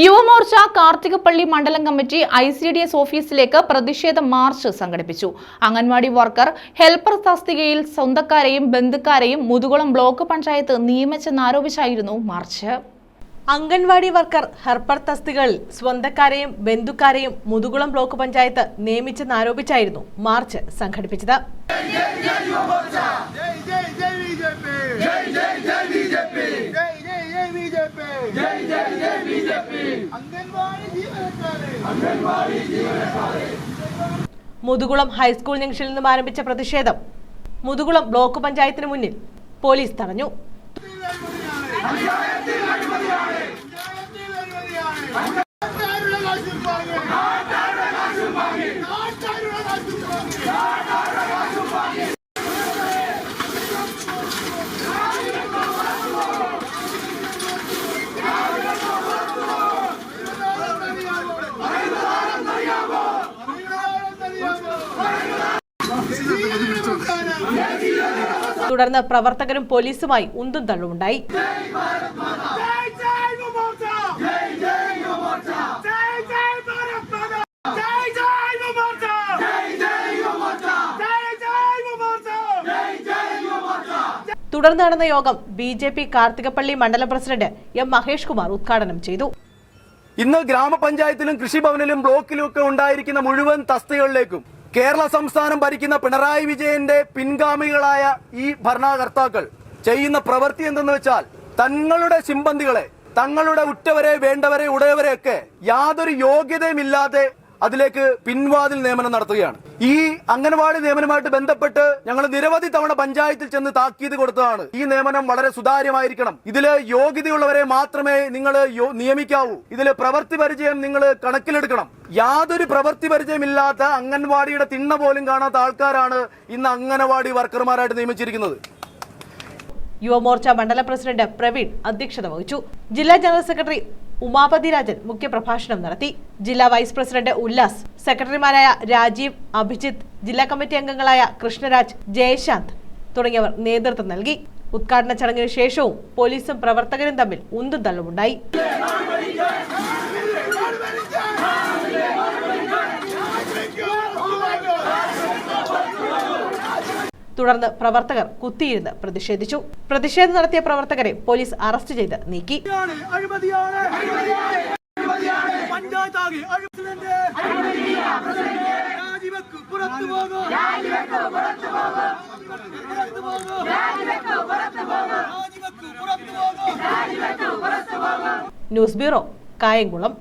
യുവമോർച്ച കാർത്തികപ്പള്ളി മണ്ഡലം committee I C D S ഓഫീസിലേക്ക് പ്രതിഷേധ മാർച്ച് സംഘടിപ്പിച്ചു. അംഗൻവാടി വർക്കർ ഹെൽപ്പർ തസ്തികയിൽ സ്വന്തക്കാരെയും ബന്ധുക്കാരെയും മുതുകുളം ബ്ലോക്ക് പഞ്ചായത്ത് നിയമിച്ചെന്നാരോപിച്ചായിരുന്നു മാർച്ച്. അംഗൻവാടി വർക്കർ ഹെർപ്പർ തസ്തികളിൽ സ്വന്തക്കാരെയും ബന്ധുക്കാരെയും മുതുകുളം ബ്ലോക്ക് പഞ്ചായത്ത് നിയമിച്ചെന്നാരോപിച്ചായിരുന്നു മാർച്ച് സംഘടിപ്പിച്ചത്. ജയ് ജയ് ജയ് ബിജെപി മുതുകുളം ഹൈസ്കൂൾ ജംഗ്ഷനിൽ നിന്നും ആരംഭിച്ച പ്രതിഷേധം മുതുകുളം ബ്ലോക്ക് പഞ്ചായത്തിന് മുന്നിൽ പോലീസ് തടഞ്ഞു. തുടർന്ന് പ്രവർത്തകരും പോലീസുമായി ഉന്തും തള്ളുമുണ്ടായി തുടർന്ന് നടന്ന യോഗം ബി ജെ പി കാർത്തികപ്പള്ളി മണ്ഡലം പ്രസിഡന്റ് എം മഹേഷ് കുമാർ ഉദ്ഘാടനം ചെയ്തു. ഇന്ന് ഗ്രാമപഞ്ചായത്തിലും കൃഷിഭവനിലും ബ്ലോക്കിലും ഒക്കെ ഉണ്ടായിരിക്കുന്ന മുഴുവൻ തസ്തികളിലേക്കും കേരള സംസ്ഥാനം ഭരിക്കുന്ന പിണറായി വിജയന്റെ പിൻഗാമികളായ ഈ ഭരണകർത്താക്കൾ ചെയ്യുന്ന പ്രവൃത്തി എന്തെന്ന് വെച്ചാൽ തങ്ങളുടെ സിമ്പന്തികളെ തങ്ങളുടെ ഉറ്റവരെ വേണ്ടവരെ ഉടയവരെ ഒക്കെ യാതൊരു യോഗ്യതയുമില്ലാതെ അതിലേക്ക് പിൻവാതിൽ നിയമനം നടത്തുകയാണ്. ഈ അംഗനവാടി നിയമനവുമായിട്ട് ബന്ധപ്പെട്ട് ഞങ്ങൾ നിരവധി തവണ പഞ്ചായത്തിൽ ചെന്ന് താക്കീത് കൊടുത്തതാണ്. ഈ നിയമനം വളരെ സുതാര്യമായിരിക്കണം. ഇതിൽ യോഗ്യതയുള്ളവരെ മാത്രമേ നിങ്ങൾ നിയമിക്കാവൂ. ഇതിൽ പ്രവൃത്തി പരിചയം നിങ്ങൾ കണക്കിലെടുക്കണം. യാതൊരു പ്രവൃത്തി പരിചയമില്ലാത്ത അംഗൻവാടിയുടെ തിണ്ണ പോലും കാണാത്ത ആൾക്കാരാണ് ഇന്ന് അംഗനവാടി വർക്കർമാരായിട്ട് നിയമിച്ചിരിക്കുന്നത്. യുവമോർച്ച മണ്ഡലം പ്രസിഡന്റ് പ്രവീൺ അധ്യക്ഷത വഹിച്ചു. ജില്ലാ ജനറൽ സെക്രട്ടറി ഉമാപതി രാജൻ മുഖ്യപ്രഭാഷണം നടത്തി. ജില്ലാ വൈസ് പ്രസിഡന്റ് ഉല്ലാസ് സെക്രട്ടറിമാരായ രാജീവ് അഭിജിത്ത് ജില്ലാ കമ്മിറ്റി അംഗങ്ങളായ കൃഷ്ണരാജ് ജയശാന്ത് തുടങ്ങിയവർ നേതൃത്വം നൽകി. ഉദ്ഘാടന ചടങ്ങിന് ശേഷവും പോലീസും പ്രവർത്തകരും തമ്മിൽ ഉന്തും തുടർന്ന് പ്രവർത്തകർ കുത്തിയിരുന്ന് പ്രതിഷേധിച്ചു. പ്രതിഷേധം നടത്തിയ പ്രവർത്തകരെ പോലീസ് അറസ്റ്റ് ചെയ്ത് നീക്കി. News bureau Kayamkulam.